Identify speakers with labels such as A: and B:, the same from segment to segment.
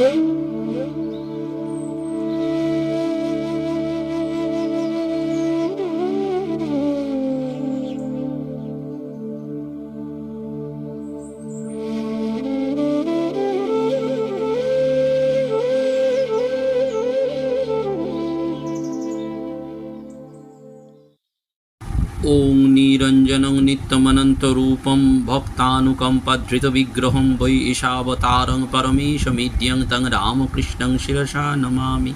A: Música ভঞ্জনং নিরঞ্জনং নিত্যমনন্তরূপং ভক্তানুকম্পাধৃতবিগ্রহং বৈ ঈশাবতারং পরমেশমিদ্যং তং রামকৃষ্ণং শিরসা নমামি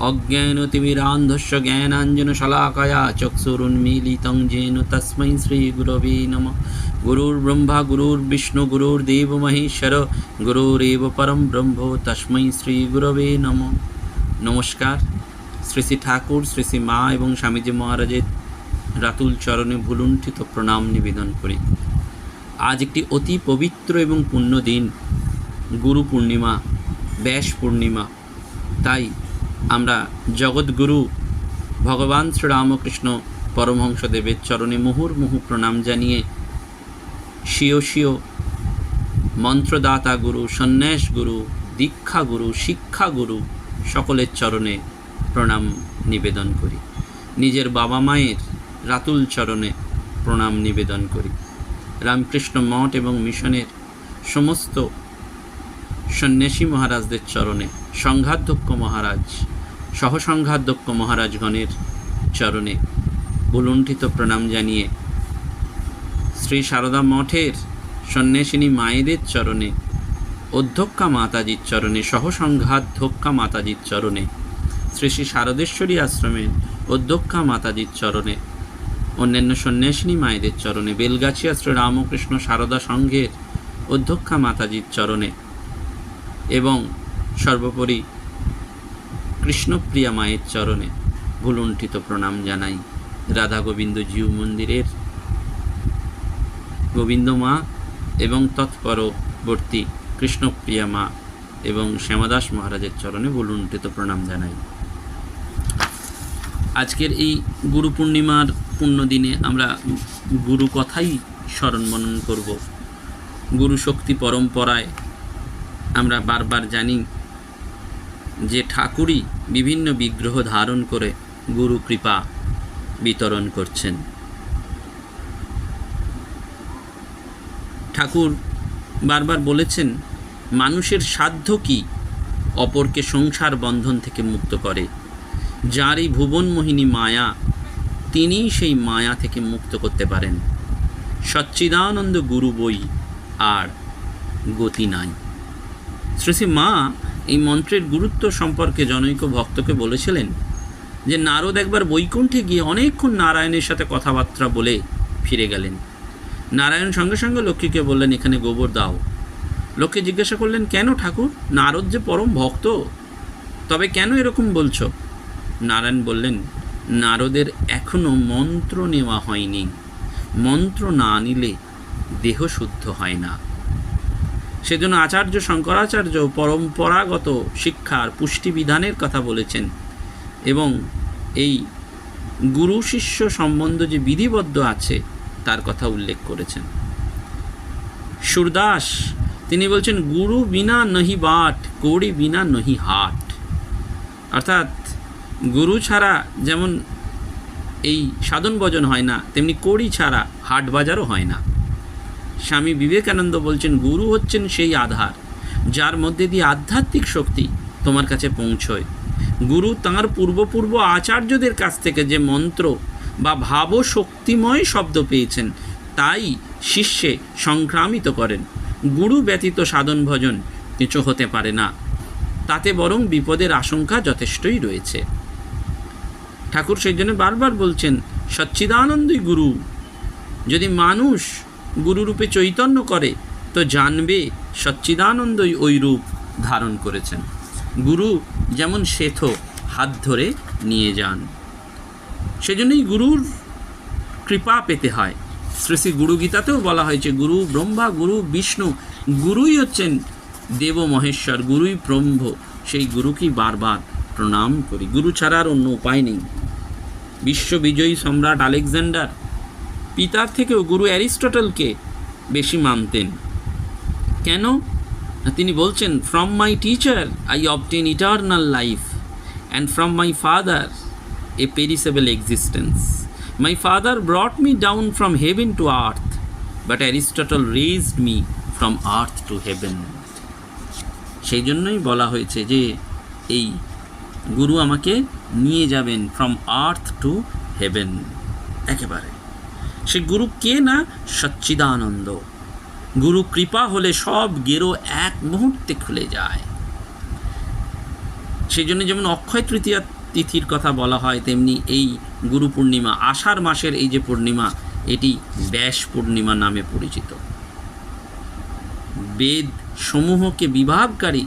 A: অজ্ঞানতিমিরান্ধস্য জ্ঞানাঞ্জনশলাকয়া চক্ষুরুন্মীলিतं যেন তস্मै শ্রীগুরवे নমः গুরুর্ব্রহ্মা গুরুর্বিষ্ণু গুরুর্দেব মহেশ্বর গুরুরেব পরম ব্রহ্ম তস্मै শ্রীগুরবে নমঃ নমস্কার শ্রী শ্রী ঠাকুর শ্রী শ্রী মা এবং স্বামীজি মহারাজের রাতুল চরণে ভুলুণ্ঠিত প্রণাম নিবেদন করি। আজ একটি অতি পবিত্র এবং পুণ্য দিন। গুরু পূর্ণিমা, ব্যাস পূর্ণিমা। তাই আমরা জগৎগুরু ভগবান শ্রীরামকৃষ্ণ পরমহংসদেবের চরণে মুহুর্মুহু প্রণাম জানিয়ে স্বীয় স্বীয় মন্ত্রদাতা গুরু, সন্ন্যাস গুরু, দীক্ষা গুরু, শিক্ষা গুরু সকলের চরণে প্রণাম নিবেদন করি। নিজের বাবা মায়ের রাতুল চরণে প্রণাম নিবেদন করি। রামকৃষ্ণ মঠ এবং মিশনের সমস্ত সন্ন্যাসী মহারাজদের চরণে সংঘাধ্যক্ষ মহারাজ সহসংঘাধ্যক্ষ মহারাজগণের চরণে বুলুণ্ঠিত প্রণাম জানিয়ে শ্রী সারদা মঠের সন্ন্যাসিনী মায়েদের চরণে, অধ্যক্ষা মাতাজির চরণে সহসংঘাধ্যক্ষা মাতাজির চরণে, শ্রী শ্রী শারদেশ্বরী আশ্রমের অধ্যক্ষা মাতাজির চরণে অন্যান্য সন্ন্যাসিনী মায়েদের চরণে বেলগাছিয়া শ্রী রামকৃষ্ণ সারদা সংঘের অধ্যক্ষা মাতাজির চরণে এবং সর্বোপরি কৃষ্ণপ্রিয়া মায়ের চরণে ভুলুণ্ঠিত প্রণাম জানাই। রাধা গোবিন্দ জিউ মন্দিরের গোবিন্দ মা এবং তৎপরবর্তী কৃষ্ণপ্রিয়া মা এবং শ্যামাদাস মহারাজের চরণে ভুলুণ্ঠিত প্রণাম জানাই। আজকের এই গুরু পূর্ণিমার পুণ্য দিনে আমরা গুরু কথাই স্মরণ মনন করব। গুরু শক্তি পরম্পরায় আমরা বারবার জানি যে ঠাকুরই বিভিন্ন বিগ্রহ ধারণ করে গুরু কৃপা বিতরণ করছেন। ঠাকুর বারবার বলেছেন, মানুষের সাধ্য কি অপরকে সংসার বন্ধন থেকে মুক্ত করে? যার এই ভুবনমোহিনী মায়া তিনিই সেই মায়া থেকে মুক্ত করতে পারেন। সচ্চিদানন্দ গুরু বই আর গতি নাই। শ্রী শ্রী মা এই মন্ত্রের গুরুত্ব সম্পর্কে জনৈক ভক্তকে বলেছিলেন যে, নারদ একবার বৈকুণ্ঠে গিয়ে অনেকক্ষণ নারায়ণের সাথে কথাবার্তা বলে ফিরে গেলেন। নারায়ণ সঙ্গে সঙ্গে লক্ষ্মীকে বললেন, এখানে গোবর দাও। লক্ষ্মী জিজ্ঞাসা করলেন, কেন ঠাকুর? নারদ যে পরম ভক্ত, তবে কেন এরকম বলছো? নারায়ণ বললেন নারদের এখনও মন্ত্র নেওয়া হয়নি। মন্ত্র না নিলে দেহ শুদ্ধ হয় না। সেজন্য আচার্য শঙ্করাচার্য পরম্পরাগত শিক্ষার পুষ্টিবিধানের কথা বলেছেন এবং এই গুরু শিষ্য সম্বন্ধ যে বিধিবদ্ধ আছে, তার কথা উল্লেখ করেছেন। সুরদাস, তিনি বলছেন, গুরু বিনা নহি বাট, কৌড়ি বিনা নহি হাট। অর্থাৎ গুরু ছাড়া যেমন এই সাধন ভজন হয় না, তেমনি কড়ি ছাড়া হাট বাজারও হয় না। স্বামী বিবেকানন্দ বলছেন, গুরু হচ্ছেন সেই আধার, যার মধ্যে দিয়ে আধ্যাত্মিক শক্তি তোমার কাছে পৌঁছয়। গুরু তাঁর পূর্বপূর্ব আচার্যদের কাছ থেকে যে মন্ত্র বা ভাব শক্তিময় শব্দ পেয়েছেন, তাই শিষ্যে সংক্রামিত করেন। গুরু ব্যতীত সাধন ভজন কিছু হতে পারে না, তাতে বরং বিপদের আশঙ্কা যথেষ্টই রয়েছে। ঠাকুর সেই জন্য বারবার বলছেন, সচ্চিদানন্দই গুরু। যদি মানুষ গুরুরূপে চৈতন্য করে, তো জানবে সচ্চিদানন্দই ওই রূপ ধারণ করেছেন। গুরু যেমন শেথ হাত ধরে নিয়ে যান। সেজন্যই গুরুর কৃপা পেতে হয়। শ্রী শ্রী গুরু গীতাতেও বলা হয়েছে, গুরু ব্রহ্মা, গুরু বিষ্ণু, গুরুই হচ্ছেন দেব মহেশ্বর, গুরুই ব্রহ্ম। সেই গুরুকেই বারবার প্রণাম করি। গুরু ছাড়া আর অন্য উপায় নেই। বিশ্ববিজয়ী সম্রাট আলেকজান্ডার, পিতার থেকেও গুরু অ্যারিস্টটলকে বেশি মানতেন। কেন? তিনি বলছেন from my teacher I obtain eternal life and from my father a perishable existence my father brought me down from heaven to earth but Aristotle raised me from earth to heaven সেই জন্যই বলা হয়েছে যে, এই গুরু আমাকে নিয়ে যাবেন from earth to haven একেবারে। সে গুরু কে না? সচ্চিদানন্দ। গুরু কৃপা হলে সব গেরো এক মুহূর্তে খুলে যায়। সেই জন্য যেমন অক্ষয় তৃতীয়া তিথির কথা বলা হয়, তেমনি এই গুরু পূর্ণিমা, আষাঢ় মাসের এই যে পূর্ণিমা, এটি ব্যাস পূর্ণিমা নামে পরিচিত। বেদ সমূহকে বিভাগকারী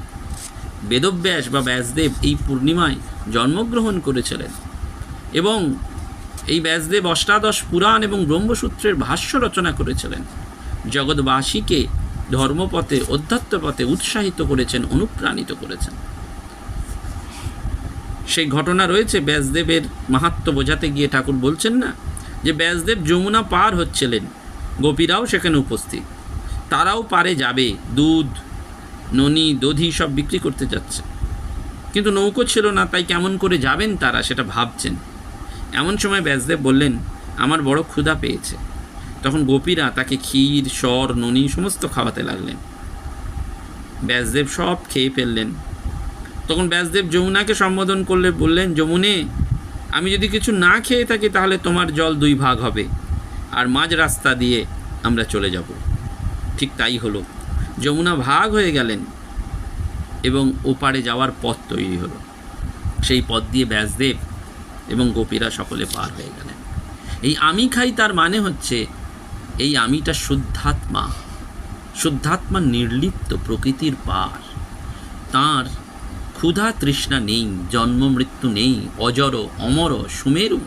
A: বেদব্যাস বা ব্যাসদেব এই পূর্ণিমায় জন্মগ্রহণ করেছিলেন। এবং এই ব্যাসদেব অষ্টাদশ পুরাণ এবং ব্রহ্মসূত্রের ভাষ্য রচনা করেছিলেন। জগৎবাসীকে ধর্মপথে, অধ্যাত্মপথে উৎসাহিত করেছেন, অনুপ্রাণিত করেছেন। সেই ঘটনা রয়েছে ব্যাসদেবের মাহাত্ম বোঝাতে গিয়ে ঠাকুর বলছেন না যে ব্যাসদেব যমুনা পার হচ্ছিলেন। গোপীরাও সেখানে উপস্থিত। তারাও পারে যাবে, দুধ ননি দধি সব বিক্রি করতে যাচ্ছে। কিন্তু নৌকো ছিল না, তাই কেমন করে যাবেন তারা সেটা ভাবছেন। এমন সময় ব্যাসদেব বললেন, আমার বড় ক্ষুধা পেয়েছে। তখন গোপীরা তাকে ক্ষীর, স্বর, ননি সমস্ত খাওয়াতে লাগলেন। ব্যাসদেব সব খেয়ে ফেললেন। তখন ব্যাসদেব যমুনাকে সম্বোধন করলে বললেন, যমুনে, আমি যদি কিছু না খেয়ে থাকি তাহলে তোমার জল দুই ভাগ হবে, আর মাঝ রাস্তা দিয়ে আমরা চলে যাব। ঠিক তাই হলো। যমুনা ভাগ হয়ে গেলেন এবং ওপারে যাওয়ার পথ তৈরি হলো। সেই পথ দিয়ে ব্যাসদেব এবং গোপীরা সকলে পার হয়ে গেলেন। এই আমি খাই তার মানে হচ্ছে, এই আমিটা শুদ্ধাত্মা শুদ্ধাত্মা নির্লিপ্ত প্রকৃতির পার। তার ক্ষুধা তৃষ্ণা নেই, জন্ম মৃত্যু নেই অজর অমর সুমেরু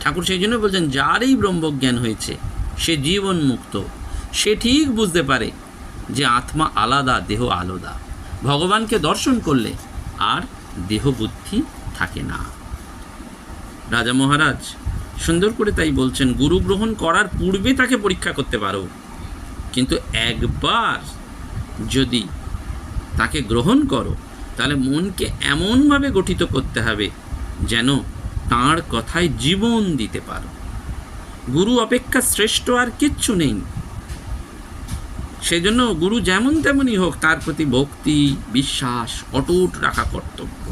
A: ঠাকুর সেই জন্য বলছেন, যার এই ব্রহ্মজ্ঞান হয়েছে, সে জীবন মুক্ত সে ঠিক বুঝতে পারে যে আত্মা আলাদা, দেহ আলাদা। ভগবানকে দর্শন করলে আর দেহ বুদ্ধি থাকে না। রাজা মহারাজ, সুন্দর করে তাই বলছেন, গুরু গ্রহণ করার পূর্বে তাকে পরীক্ষা করতে পারো। কিন্তু একবার যদি তাকে গ্রহণ করো, তাহলে মনকে এমনভাবে গঠিত করতে হবে যেন তাঁর কথায় জীবন দিতে পারো। গুরু অপেক্ষা শ্রেষ্ঠ আর কিচ্ছু নেই। সেই জন্য গুরু যেমন তেমনই হোক, তার প্রতি ভক্তি, বিশ্বাস, অটুট রাখা কর্তব্য।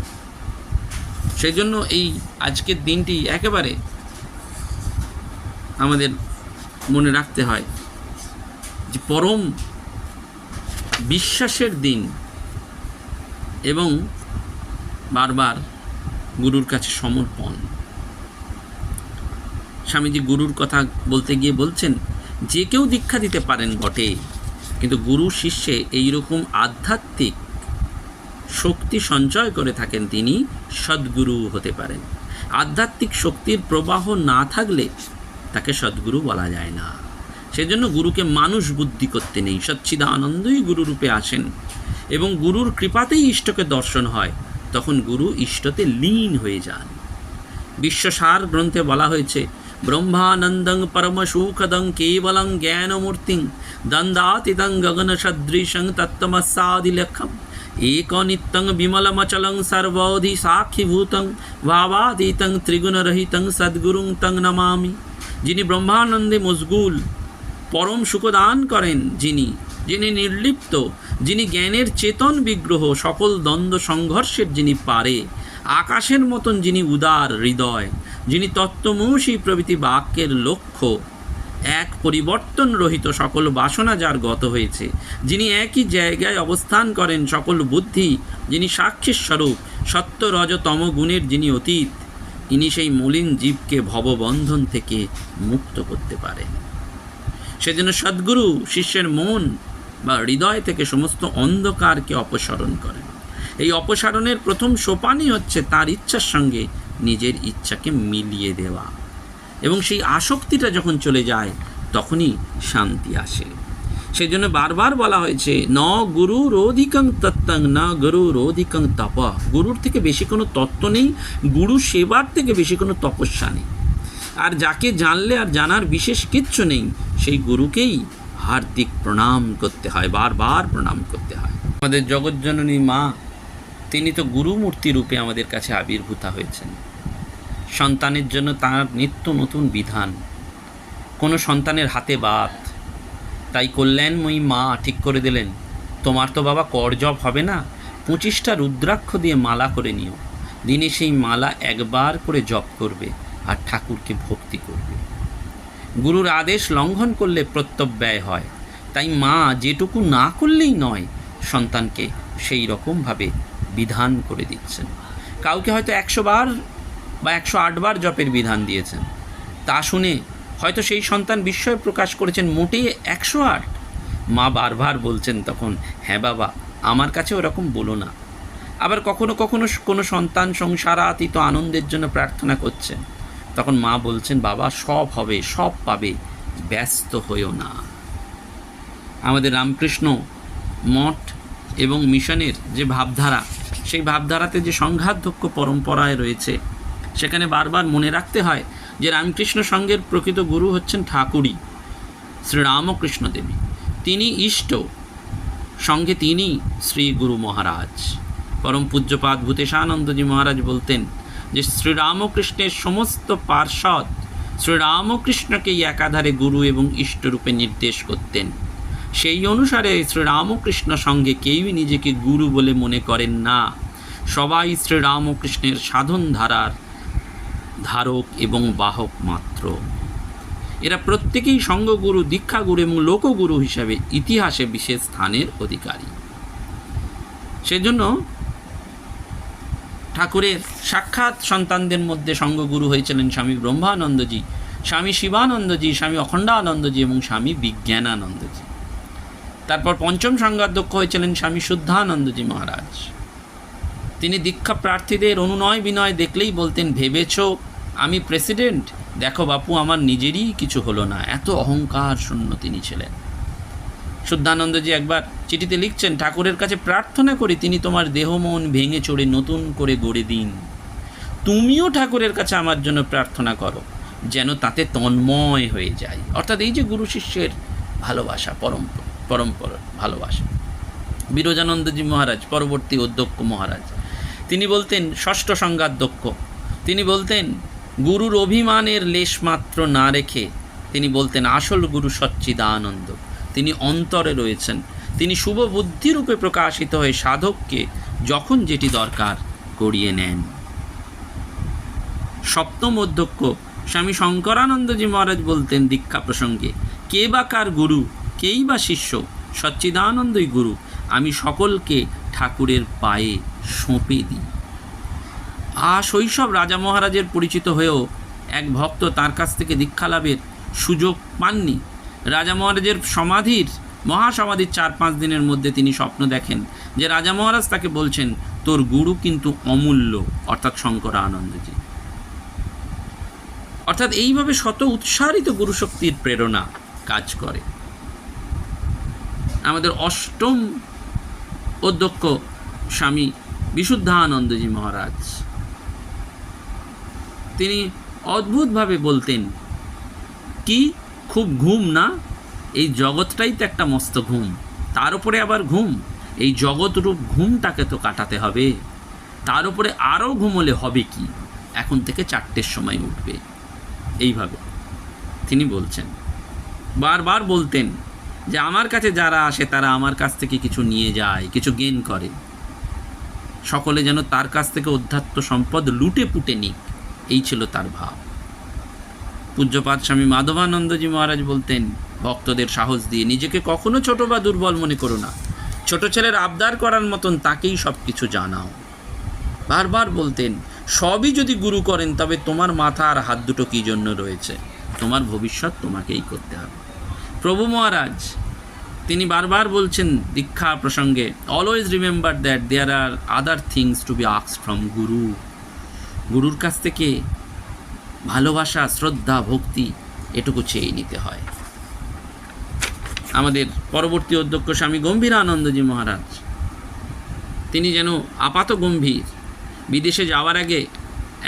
A: সেই জন্য এই আজকের দিনটি একেবারে আমাদের মনে রাখতে হয় যে পরম বিশ্বাসের দিন এবং বারবার গুরুর কাছে সমর্পণ। স্বামীজি গুরুর কথা বলতে গিয়ে বলছেন, যে কেউ দীক্ষা দিতে পারেন বটে। কিন্তু গুরু শিষ্যে এইরকম আধ্যাত্মিক শক্তি সঞ্চয় করে থাকেন তিনি, সদ্গুরু হতে পারেন। আধ্যাত্মিক শক্তির প্রবাহ না থাকলে তাকে সদ্গুরু বলা যায় না। সেজন্য গুরুকে মানুষ বুদ্ধি করতে নেই। সচ্ছিদানন্দই গুরুরূপে আসেন এবং গুরুর কৃপাতেই ইষ্টকে দর্শন হয়। তখন গুরু ইষ্টতে লীন হয়ে যান। বিশ্বসার গ্রন্থে বলা হয়েছে ব্রহ্মানন্দং পরম সুখদং কেবলং জ্ঞানমূর্তিং দন্দাতিদং গগন সদৃশং তত্তমসাদিলক্ষম একনিত্যং বিমলমচলং সর্বধি সাক্ষীভূতং ভাবাতীতং ত্রিগুণরহিতং সদ্গুরুং তং নমামি যিনি ব্রহ্মানন্দে মজগুল পরম সুখদান করেন যিনি যিনি নির্লিপ্ত, যিনি জ্ঞানের চেতন বিগ্রহ, সকল দ্বন্দ্ব সংঘর্ষের যিনি পারে আকাশের মতন যিনি উদার হৃদয়, যিনি তত্ত্বমূষী প্রভৃতি বাক্যের লক্ষ্য, এক পরিবর্তন রহিত সকল বাসনা যার গত হয়েছে, যিনি একই জায়গায় অবস্থান করেন সকল বুদ্ধি, যিনি সাক্ষীর স্বরূপ, সত্য রজতম গুণের যিনি অতীত ইনি সেই মলিন জীবকে ভববন্ধন থেকে মুক্ত করতে পারেন। সেজন্য সদ্গুরু শিষ্যের মন বা হৃদয় থেকে সমস্ত অন্ধকারকে অপসরণ করেন। এই অপসারণের প্রথম সোপানই হচ্ছে তার ইচ্ছার সঙ্গে নিজের ইচ্ছাকে মিলিয়ে দেওয়া। এবং সেই আসক্তিটা যখন চলে যায়, তখনই শান্তি আসে। সেই জন্য বারবার বলা হয়েছে, ন গুরু রোধিকং তত্ত্বং, না গুরু রোধিকং তপ। গুরুর থেকে বেশি কোনো তত্ত্ব নেই, গুরু সেবার থেকে বেশি কোনো তপস্যা নেই। আর যাকে জানলে আর জানার বিশেষ কিচ্ছু নেই, সেই গুরুকেই হার্দিক প্রণাম করতে হয়, বারবার প্রণাম করতে হয়। আমাদের জগৎজননী মা তিনি তো গুরুমূর্তি রূপে আমাদের কাছে আবির্ভূতা হয়েছেন। সন্তানের জন্য তার নিত্য নতুন বিধান। কোনো সন্তানের হাতে বাত। তাই কল্যাণময়ী মা ঠিক করে দিলেন, তোমার তো বাবা করজব হবে না, পঁচিশটা রুদ্রাক্ষ দিয়ে মালা করে নিও। দিনে সেই মালা একবার করে জপ করবে আর ঠাকুরকে ভক্তি করবে। গুরুর আদেশ লঙ্ঘন করলে প্রত্যব্যয় হয়। তাই মা যেটুকু না করলেই নয়, সন্তানকে সেই রকমভাবে বিধান করে দিচ্ছেন। কাউকে হয়তো একশো বার বা একশো আট বার জপের বিধান দিয়েছেন। তা শুনে হয়তো সেই সন্তান বিস্ময় প্রকাশ করেছেন, মোটেই একশো আট। মা বারবার বলছেন তখন হ্যাঁ বাবা, আমার কাছে ওরকম বলো না। আবার কখনো কখনো কোনো সন্তান সংসারাতীত আনন্দের জন্য প্রার্থনা করছেন তখন মা বলছেন, বাবা, সব হবে, সব পাবে, ব্যস্ত হইও না। আমাদের রামকৃষ্ণ মঠ এবং মিশনের যে ভাবধারা সেই ভাবধারাতে যে সংঘাতধক্ষ পরম্পরায় রয়েছে, সেখানে বারবার মনে রাখতে হয় যে রামকৃষ্ণ সঙ্গের প্রকৃত গুরু হচ্ছেন ঠাকুরই, শ্রীরামকৃষ্ণ দেবী। তিনি ইষ্ট, সঙ্গে তিনি শ্রী গুরু মহারাজ। পরম পূজ্যপাদ ভূতেশানন্দজি মহারাজ বলতেন যে শ্রীরামকৃষ্ণের সমস্ত পার্ষদ শ্রীরামকৃষ্ণকেই একাধারে গুরু এবং ইষ্টরূপে নির্দেশ করতেন। সেই অনুসারে শ্রীরামকৃষ্ণ সঙ্গে কেউই নিজেকে গুরু বলে মনে করেন না। সবাই শ্রীরামকৃষ্ণের সাধন ধারার ধারক এবং বাহক মাত্র। এরা প্রত্যেকেই সঙ্গগুরু, দীক্ষাগুরু এবং লোকগুরু হিসাবে ইতিহাসে বিশেষ স্থানের অধিকারী। সেজন্য ঠাকুরের সাক্ষাৎ সন্তানদের মধ্যে সঙ্গগুরু হয়েছিলেন স্বামী ব্রহ্মানন্দজি, স্বামী শিবানন্দজি, স্বামী অখণ্ডানন্দজি এবং স্বামী বিজ্ঞানানন্দজি। তারপর পঞ্চম সংঘাধ্যক্ষ হয়েছিলেন স্বামী শুদ্ধানন্দজি মহারাজ। তিনি দীক্ষা প্রার্থীদের অনুনয় বিনয় দেখলেই বলতেন, ভেবেছ আমি প্রেসিডেন্ট? দেখো বাপু, আমার নিজেরই কিছু হলো না। এত অহংকার শূন্য তিনি ছিলেন। শুদ্ধানন্দজি একবার চিঠিতে লিখছেন, ঠাকুরের কাছে প্রার্থনা করি, তিনি তোমার দেহ মন ভেঙে চড়ে নতুন করে গড়ে দিন। তুমিও ঠাকুরের কাছে আমার জন্য প্রার্থনা করো, যেন তাতে তন্ময় হয়ে যায়। অর্থাৎ এই যে গুরু শিষ্যের ভালোবাসা পরম্পরা পরম্পরা, ভালোবাসা। বিরজানন্দজি মহারাজ, পরবর্তী অধ্যক্ষ মহারাজ। তিনি বলতেন, ষষ্ঠ সংঘাধ্যক্ষ। তিনি বলতেন, গুরুর অভিমানের লেশমাত্র না রেখে তিনি বলতেন, আসল গুরু সচ্চিদানন্দ। তিনি অন্তরে রয়েছেন। তিনি শুভ বুদ্ধিরূপে প্রকাশিত হয়ে সাধককে যখন যেটি দরকার করিয়ে নেন। সপ্তম অধ্যক্ষ স্বামী শঙ্করানন্দজি মহারাজ বলতেন দীক্ষা প্রসঙ্গে, কে বা কার গুরু কেই বা শিষ্য? সচ্চিদানন্দই গুরু। আমি সকলকে ঠাকুরের পায়ে সঁপে দিই। আ শৈশব রাজা মহারাজের পরিচিত হয়েও এক ভক্ত তার কাছ থেকে দীক্ষা লাভের সুযোগ পাননি। রাজা মহারাজের সমাধির, মহাসমাধির চার পাঁচ দিনের মধ্যে তিনি স্বপ্ন দেখেন যে রাজা মহারাজ তাকে বলছেন, তোর গুরু কিন্তু অমূল্য। অর্থাৎ শঙ্কর আনন্দজি অর্থাৎ এইভাবে শত উৎসাহিত গুরুশক্তির প্রেরণা কাজ করে। আমাদের অষ্টম অধ্যক্ষ স্বামী বিশুদ্ধানন্দজি মহারাজ। তিনি অদ্ভুতভাবে বলতেন, কি, খুব ঘুম না? এই জগৎটাই তো একটা মস্ত ঘুম। তার উপরে আবার ঘুম? এই জগৎরূপ ঘুমটাকে তো কাটাতে হবে। তার উপরে আরও ঘুমলে হবে কি? এখন থেকে চারটের সময় উঠবে। এইভাবে তিনি বলছেন। বারবার বলতেন যে আমার কাছে যারা আসে, তারা আমার কাছ থেকে কিছু নিয়ে যায়, কিছু গেন করে। সকলে যেন তার কাছ থেকে অধ্যাত্ম সম্পদ লুটে পুটে নিক, এই ছিল তার ভাব। পূজ্যপাত স্বামী মাধবানন্দজি মহারাজ বলতেন, ভক্তদের সাহস দিয়ে নিজেকে কখনো ছোট বা দুর্বল মনে করো না। ছোট ছেলের আবদার করার মতন তাকেই সব কিছু জানাও। বারবার বলতেন, সবই যদি গুরু করেন, তবে তোমার মাথা আর হাত দুটো কী জন্য রয়েছে? তোমার ভবিষ্যৎ তোমাকেই করতে হবে। প্রভু মহারাজ, তিনি বারবার বলছেন দীক্ষা প্রসঙ্গে always remember that there are other things to be আক্স from guru গুরুর কাছ থেকে ভালোবাসা, শ্রদ্ধা, ভক্তি এটুকু চেয়ে নিতে হয়। আমাদের পরবর্তী অধ্যক্ষ স্বামী গম্ভীরানন্দজি মহারাজ, তিনি যেন আপাত গম্ভীর, বিদেশে যাওয়ার আগে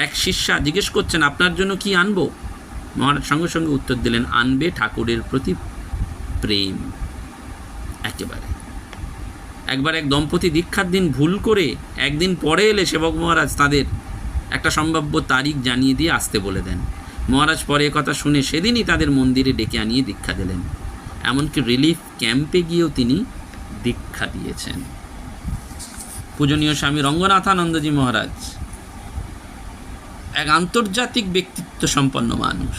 A: এক শিষ্যা জিজ্ঞেস করছেন, আপনার জন্য কি আনব? মহারাজ সঙ্গে সঙ্গে উত্তর দিলেন, আনবে ঠাকুরের প্রতি প্রেম, একেবারে। একবার এক দম্পতি দীক্ষার দিন ভুল করে একদিন পরে এলে সেবক মহারাজ তাদের একটা সম্ভাব্য তারিখ জানিয়ে দিয়ে আসতে বলে দেন। মহারাজ পরে কথা শুনে সেদিনই তাদের মন্দিরে ডেকে আনিয়ে দীক্ষা দিলেন। এমনকি রিলিফ ক্যাম্পে গিয়েও তিনি দীক্ষা দিয়েছেন। পূজনীয় স্বামী রঙ্গনাথানন্দজি মহারাজ, এক আন্তর্জাতিক ব্যক্তিত্ব সম্পন্ন মানুষ।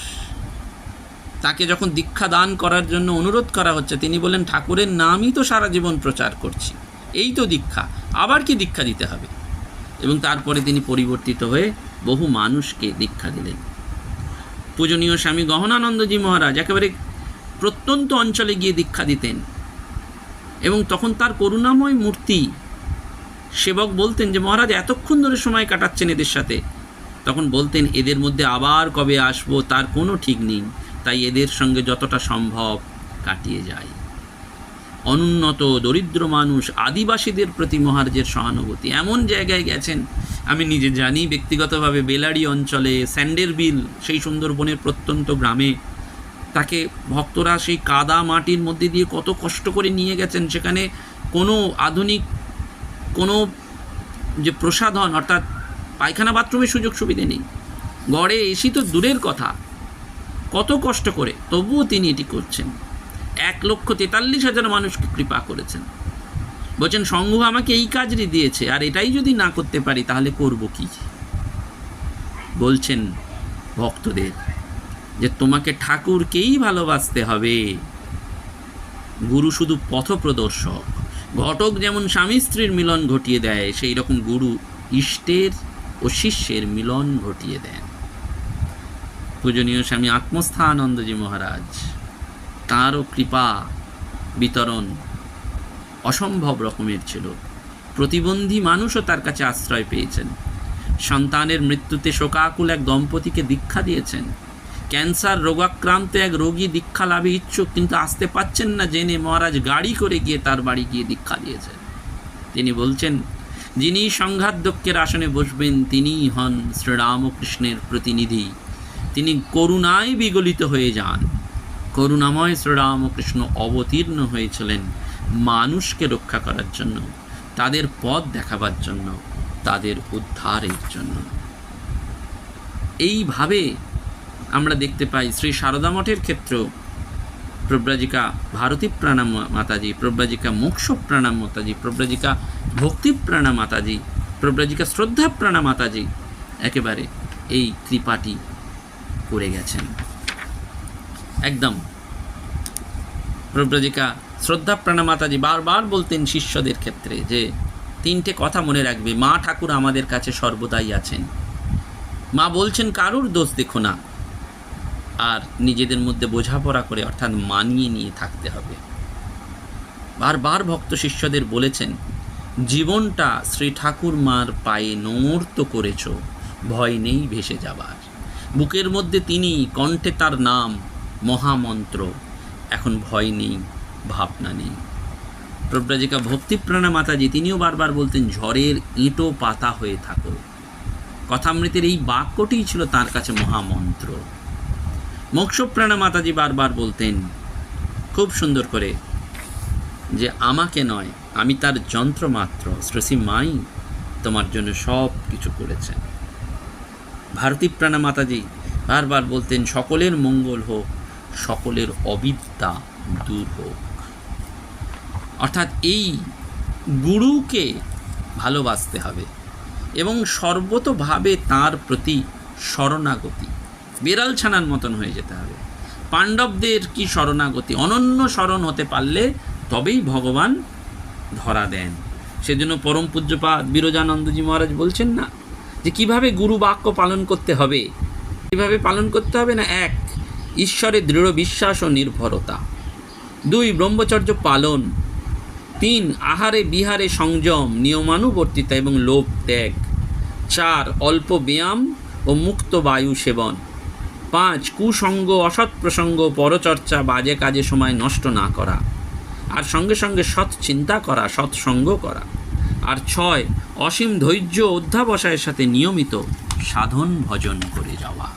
A: তাকে যখন দীক্ষা দান করার জন্য অনুরোধ করা হচ্ছে, তিনি বলেন ঠাকুরের নামই তো সারা জীবন প্রচার করছি। এই তো দীক্ষা, আবার কি দীক্ষা দিতে হবে? এবং তারপরে তিনি পরিবর্তিত হয়ে বহু মানুষকে দীক্ষা দিলেন। পূজনীয় স্বামী গহনানন্দজি মহারাজ একেবারে প্রত্যন্ত অঞ্চলে গিয়ে দীক্ষা দিতেন এবং তখন তার করুণাময় মূর্তি সেবক বলতেন যে, মহারাজ, এতক্ষণ ধরে সময় কাটাচ্ছেন এদের সাথে। তখন বলতেন, এদের মধ্যে আবার কবে আসব, তার কোনো ঠিক নেই। তাই এদের সঙ্গে যতটা সম্ভব কাটিয়ে যায়। অনুন্নত দরিদ্র মানুষ আদিবাসীদের প্রতি মহারাজের সহানুভূতি। এমন জায়গায় গেছেন, আমি নিজে জানি, ব্যক্তিগতভাবে বেলারি অঞ্চলে স্যান্ডের বিল, সেই সুন্দরবনের প্রত্যন্ত গ্রামে, তাকে ভক্তরা সেই কাদা মাটির মধ্যে দিয়ে কত কষ্ট করে নিয়ে গেছেন, সেখানে কোনো আধুনিক, কোনো যে প্রসাধন, অর্থাৎ পায়খানা, বাথরুমের সুযোগ সুবিধে নেই। গড়ে এসি তো দূরের কথা। কত কষ্ট করে তবুও তিনি এটি করছেন। এক লক্ষ তেতাল্লিশ হাজার মানুষকে কৃপা করেছেন। বলছেন, সংঘ আমাকে এই কাজটি দিয়েছে, আর এটাই যদি না করতে পারি, তাহলে করব কি? বলছেন ভক্তদের যে, তোমাকে ঠাকুরকেই ভালোবাসতে হবে। গুরু শুধু পথপ্রদর্শক। ঘটক যেমন স্বামী স্ত্রীর মিলন ঘটিয়ে দেয়, সেই রকম গুরু ইষ্টের ও শিষ্যের মিলন ঘটিয়ে দেন। পূজনীয় স্বামী আত্মস্থানন্দজি মহারাজ। তাঁরও কৃপা, বিতরণ অসম্ভব রকমের ছিল। প্রতিবন্ধী মানুষও তার কাছে আশ্রয় পেয়েছেন। সন্তানের মৃত্যুতে শোকাকুল এক দম্পতিকে দীক্ষা দিয়েছেন। ক্যান্সার রোগাক্রান্ত এক রোগী দীক্ষা লাভে ইচ্ছুক, কিন্তু আসতে পাচ্ছেন না জেনে মহারাজ গাড়ি করে গিয়ে তার বাড়ি গিয়ে দীক্ষা দিয়েছেন। তিনি বলছেন, যিনি সংঘাতদক্ষের আসনে বসবেন, তিনিই হন শ্রীরামকৃষ্ণের প্রতিনিধি। তিনি করুণায় বিগলিত হয়ে যান। করুণাময় শ্রীরামকৃষ্ণ অবতীর্ণ হয়েছিলেন মানুষকে রক্ষা করার জন্য, তাদের পথ দেখাবার জন্য, তাদের উদ্ধারের জন্য। এইভাবে আমরা দেখতে পাই শ্রী সারদা মঠের ক্ষেত্রেও প্রব্রাজিকা ভারতী প্রাণাম মাতাজি, প্রব্রাজিকা মোক্ষ প্রাণাম মাতাজি, প্রব্রাজিকা ভক্তি প্রাণা মাতাজি, প্রব্রাজিকা শ্রদ্ধা প্রাণা মাতাজি, একেবারে এই কৃপাটি করে গেছেন। একদম। প্রব্রাজিকা শ্রদ্ধা প্রাণা মাতাজি, বারবার বলতেন শিষ্যদের ক্ষেত্রে যে, তিনটে কথা মনে রাখবে, মা ঠাকুর আমাদের কাছে সর্বদাই আছেন। মা বলছেন, কারুর দোষ দেখো না। আর নিজেদের মধ্যে বোঝাপড়া করে, অর্থাৎ মানিয়ে নিয়ে থাকতে হবে। বারবার ভক্ত শিষ্যদের বলেছেন, জীবনটা শ্রী ঠাকুর মার পায়ে নোমর্ত করেছ, ভয় নেই ভেসে যাবার। বুকের মধ্যে তিনি, কণ্ঠে তার নাম, মহামন্ত্র। এখন ভয় নেই, ভাবনা নেই। প্রব্রাজিকা ভক্তিপ্রাণা মাতাজি, তিনিও বারবার বলতেন, ঝড়ের ইঁটো পাতা হয়ে থাকো। কথামৃতের এই বাক্যটিই ছিল তার কাছে মহামন্ত্র। মোক্ষপ্রাণা মাতাজি বারবার বলতেন, খুব সুন্দর করে, যে আমাকে নয়, আমি তার যন্ত্রমাত্র শ্রেষী মাই তোমার জন্য সব কিছু করেছেন। ভারতী প্রাণা মাতাজি বারবার বলতেন, সকলের মঙ্গল হোক, সকলের অবিদ্যা দূর হোক। অর্থাৎ এই গুরুকে ভালোবাসতে হবে এবং সর্বতভাবে তার প্রতি শরণাগতি, বেড়াল ছানার মতন হয়ে যেতে হবে। পাণ্ডবদের কি শরণাগতি? অনন্য শরণ হতে পারলে তবেই ভগবান ধরা দেন। সেজন্য পরম পূজ্যপাত বিরজানন্দজি মহারাজ বলছেন না যে কীভাবে গুরু বাক্য পালন করতে হবে? কীভাবে পালন করতে হবে না এক, ঈশ্বরের দৃঢ় বিশ্বাস ও নির্ভরতা। দুই, ব্রহ্মচর্য পালন। তিন, আহারে বিহারে সংযম, নিয়মানুবর্তিতা এবং লোভ ত্যাগ। চার, অল্প ব্যায়াম ও মুক্ত বায়ু সেবন। পাঁচ কুসঙ্গ অসৎ প্রসঙ্গ, পরচর্চা, বাজে কাজে সময় নষ্ট না করা। আর সঙ্গে সঙ্গে সৎ চিন্তা করা, সৎসঙ্গ করা। আর ছয়, অসীম ধৈর্য অধ্যাবসায়ের সাথে নিয়মিত সাধন ভজন করে যাওয়া।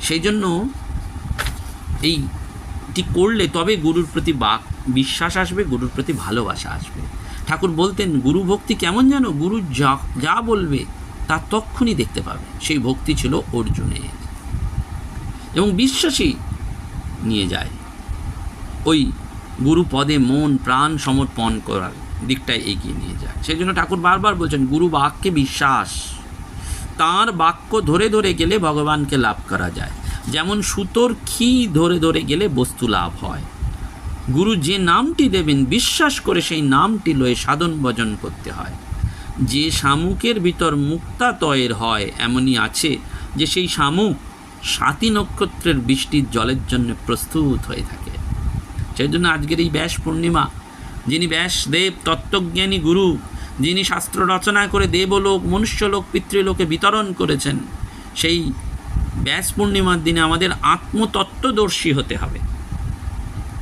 A: সেই জন্য এইটি করলে তবে গুরুর প্রতি বাক বিশ্বাস আসবে, গুরুর প্রতি ভালোবাসা আসবে। ঠাকুর বলতেন, গুরু ভক্তি কেমন জানো? গুরু যা যা বলবে তা তক্ষুনি দেখতে পাবে। সেই ভক্তি ছিল অর্জুনের। এবং বিশ্বাসী নিয়ে যায়। ওই গুরু পদে মন, প্রাণ সমর্পণ করার দিকটায় এগিয়ে নিয়ে যায়। সেই জন্য ঠাকুর বারবার বলছেন, গুরু বাক্যে বিশ্বাস। তার বাক্য ধরে ধরে গেলে ভগবানকে লাভ করা যায়। যেমন সুতোর খি ধরে ধরে গেলে বস্তু লাভ হয়। গুরু যে নামটি দেবেন, বিশ্বাস করে সেই নামটি লয়ে সাধন ভজন করতে হয়। যে শামুকের ভিতর মুক্তাতয়ের হয়, এমনই আছে যে সেই শামুক সাতী নক্ষত্রের বৃষ্টির জলের জন্য প্রস্তুত হয়ে থাকে। সেই জন্য আজকের এই ব্যাস পূর্ণিমা যিনি ব্যাসদেব তত্ত্বজ্ঞানী গুরু, যিনি শাস্ত্র রচনা করে দেবলোক, মনুষ্যলোক, পিতৃলোকে বিতরণ করেছেন, সেই ব্যাস পূর্ণিমার দিনে আমাদের আত্মতত্ত্বদর্শী হতে হবে।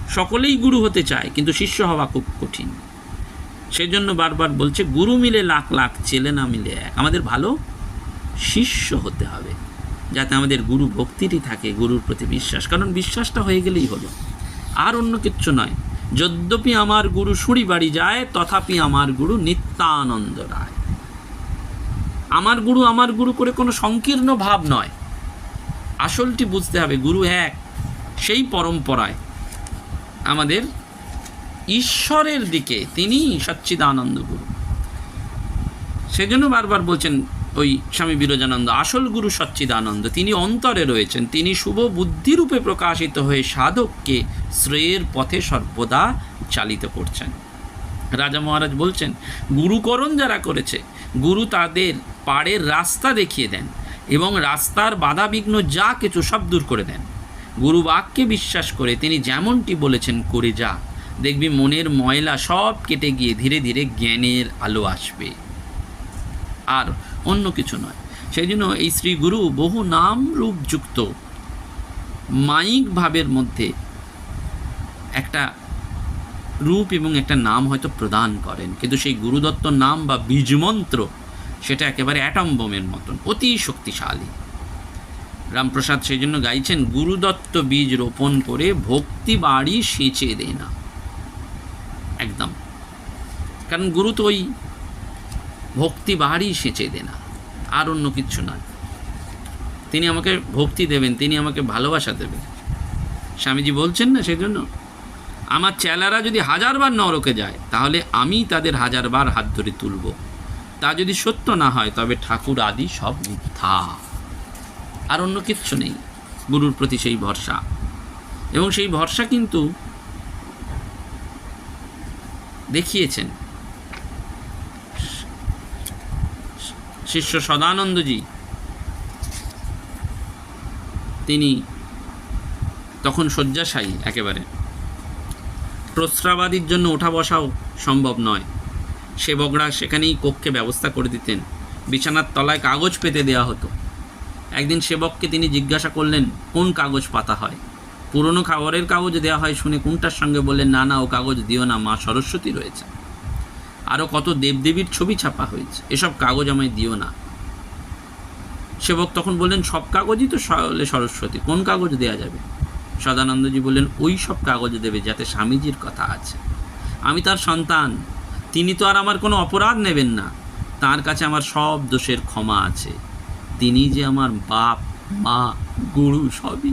A: সকলেই গুরু হতে চায়, কিন্তু শিষ্য হওয়া খুব কঠিন। সেজন্য বারবার বলছে, গুরু মিলে লাখ লাখ ছেলে না মিলে এক। আমাদের ভালো শিষ্য হতে হবে, যাতে আমাদের গুরু ভক্তিটি থাকে, গুরুর প্রতি বিশ্বাস। কারণ বিশ্বাসটা হয়ে গেলেই হলো। আর অন্য কিচ্ছু নয়। যদ্যপি আমার গুরু সুরি বাড়ি যায়, তথাপি আমার গুরু নিত্যানন্দ রায়। আমার গুরু আমার গুরু করে কোনো সংকীর্ণ ভাব নয়। আসলটি বুঝতে হবে, গুরু এক, সেই পরম্পরায় আমাদের ঈশ্বরের দিকে তিনি সচ্চিদানন্দ গুরু। সেজন্য বারবার বলছেন ওই স্বামী বিরজানন্দ আসল গুরু সচ্চিদানন্দ, তিনি অন্তরে রয়েছেন, তিনি শুভ বুদ্ধিরূপে প্রকাশিত হয়ে সাধককে শ্রেয়ের পথে সর্বদা চালিত করছেন। রাজা মহারাজ বলছেন, গুরুকরণ যারা করেছে, গুরু তাদের পাড়ের রাস্তা দেখিয়ে দেন এবং রাস্তার বাধাবিঘ্ন যা কিছু সব দূর করে দেন। গুরু বাক্যে বিশ্বাস করে তিনি যেমনটি বলেছেন, করে যা। দেখবি মনের ময়লা সব কেটে গিয়ে ধীরে ধীরে জ্ঞানের আলো আসবে। আর অন্য কিছু নয়। সেই জন্য এই শ্রী গুরু বহু নাম রূপযুক্ত মাইক ভাবের মধ্যে একটা রূপ এবং একটা নাম হয়তো প্রদান করেন। কিন্তু সেই গুরুদত্ত নাম বা বীজমন্ত্র সেটা একেবারে অ্যাটম বোমের মতন, অতি শক্তিশালী। রামপ্রসাদ সেই জন্য গাইছেন, গুরুদত্ত বীজ রোপণ করে ভক্তি বাড়ি সেচে দেয় না। একদম। কারণ গুরু তো ওই ভক্তি সেচে দে না, আর অন্য কিচ্ছু নয়। তিনি আমাকে ভক্তি দেবেন, তিনি আমাকে ভালোবাসা দেবেন। স্বামীজি বলছেন না সেই জন্য আমার চেলারা যদি হাজারবার নরকে যায়, তাহলে আমি তাদের হাজারবার হাত ধরে তুলব। তা যদি সত্য না হয়, তবে ঠাকুর আদি সব মিথ্যা। আর অন্য কিচ্ছু নেই, গুরুর প্রতি সেই ভরসা। এবং সেই ভরসা কিন্তু দেখিয়েছেন শিষ্য সদানন্দজি। তিনি তখন শয্যাশায়ী একেবারে। প্রস্রাবাদির জন্য ওঠা বসাও সম্ভব নয়। সেবকরা সেখানেই কক্ষে ব্যবস্থা করে দিতেন। বিছানার তলায় কাগজ পেতে দেওয়া হতো। একদিন সেবককে তিনি জিজ্ঞাসা করলেন, কোন কাগজ পাতা হয়? পুরনো খাবারের কাগজ দেওয়া হয় শুনে কোনটার সঙ্গে বললেন, না না, ও কাগজ দিও না, মা সরস্বতী রয়েছে আরও কত দেবদেবীর ছবি ছাপা হয়েছে। এসব কাগজ আমায় দিও না। সেবক তখন বললেন, সব কাগজই তো সরস্বতী, কোন কাগজ দেয়া যাবে? সদানন্দজি বললেন, ওই সব কাগজ দেবে যাতে স্বামীজির কথা আছে। আমি তার সন্তান, তিনি তো আর আমার কোনো অপরাধ নেবেন না। তার কাছে আমার সব দোষের ক্ষমা আছে। তিনি যে আমার বাপ, মা, গুরু সবই,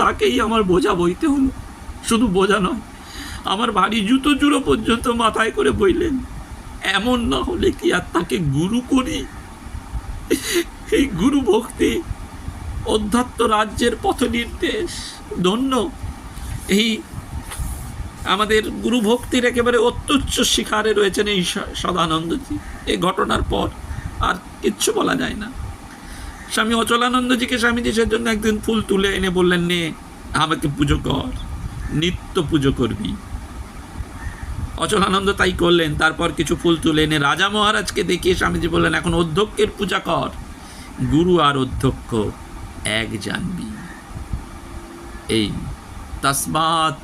A: তাকেই আমার বোঝা বইতে হলো। শুধু বোঝা নয় আমার ভারী জুতো জুড়ো পর্যন্ত মাথায় করে বইলেন। এমন না হলে কি আর তাকে গুরু করি? এই গুরু ভক্তি অধ্যাত্ম রাজ্যের পথ নির্দেশ। ধন্য। এই আমাদের গুরু ভক্তির একেবারে অত্যুচ্চ শিখারে রয়েছেন এই সদানন্দজি। এই ঘটনার পর আর কিচ্ছু বলা যায় না। স্বামী অচলানন্দজিকে স্বামীজি সেজন্য একদিন ফুল তুলে এনে বললেন, নে, আমাকে পুজো কর। নিত্য পুজো করবি। অচলানন্দ তাই করলেন, তারপর কিছু ফুল তুলে এনে রাজা মহারাজকে দেখিয়ে স্বামীজি বললেন, এখন অধ্যক্ষের পূজা কর। গুরু আর অধ্যক্ষ এক জানবি। এই, তসমাৎ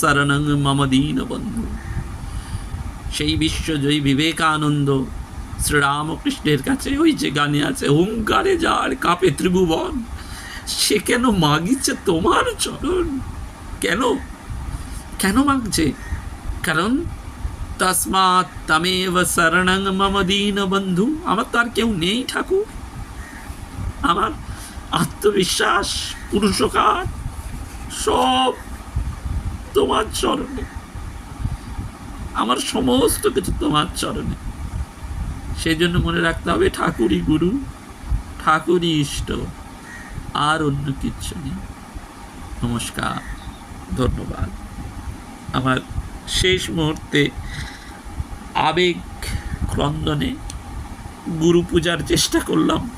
A: শরণং মম দীন বন্ধু সেই বিশ্বজয়ী বিবেকানন্দ শ্রীরামকৃষ্ণের কাছে ওই যে গানে আছে, হুঙ্কারে যার কাপে ত্রিভুবন, সে কেন মাগিছে তোমার চরণ? কেন? কেন মাগছে? কারণ তসমাৎ তামেব শরণং মম দীন বন্ধু আমার তো আর কেউ নেই ঠাকুর আমার আত্মবিশ্বাস পুরুষকার সব তোমার চরণে আমার সমস্ত কিছু তোমার চরণে সেই জন্য মনে রাখতে হবে, ঠাকুরই গুরু, ঠাকুরই ইষ্ট। আর অন্য কিচ্ছু নেই। নমস্কার, ধন্যবাদ। আমার শেষ মুহূর্তে আবেগ ক্রন্দনে গুরু পূজার চেষ্টা করলাম।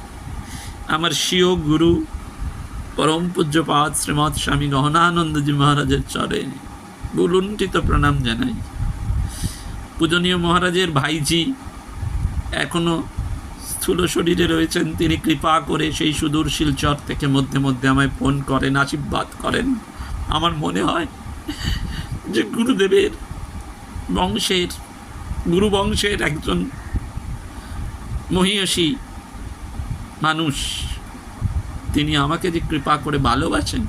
A: আমার স্বীয় গুরু পরম পূজ্যপাদ শ্রীমৎ স্বামী গহনানন্দজি মহারাজের চরে গুলুণ্ঠিত প্রণাম জানাই। পূজনীয় মহারাজের ভাইজি এখনও স্থূল শরীরে রয়েছেন, তিনি কৃপা করে সেই সুদূর শিলচর থেকে মধ্যে মধ্যে আমায় ফোন করেন, আশীর্বাদ করেন। আমার মনে হয় যে গুরুদেবের বংশের গুরুবংশের একজন মহিয়সী মানুষ, তিনি আমাকে যে কৃপা করে ভালোবাসেন,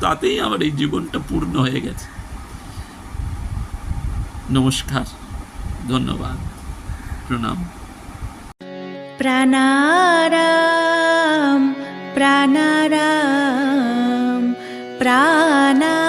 A: তাতেই আমার এই জীবনটা পূর্ণ হয়ে গেছে। নমস্কার, ধন্যবাদ, প্রণাম।
B: প্রাণারাম প্রাণারাম প্রাণা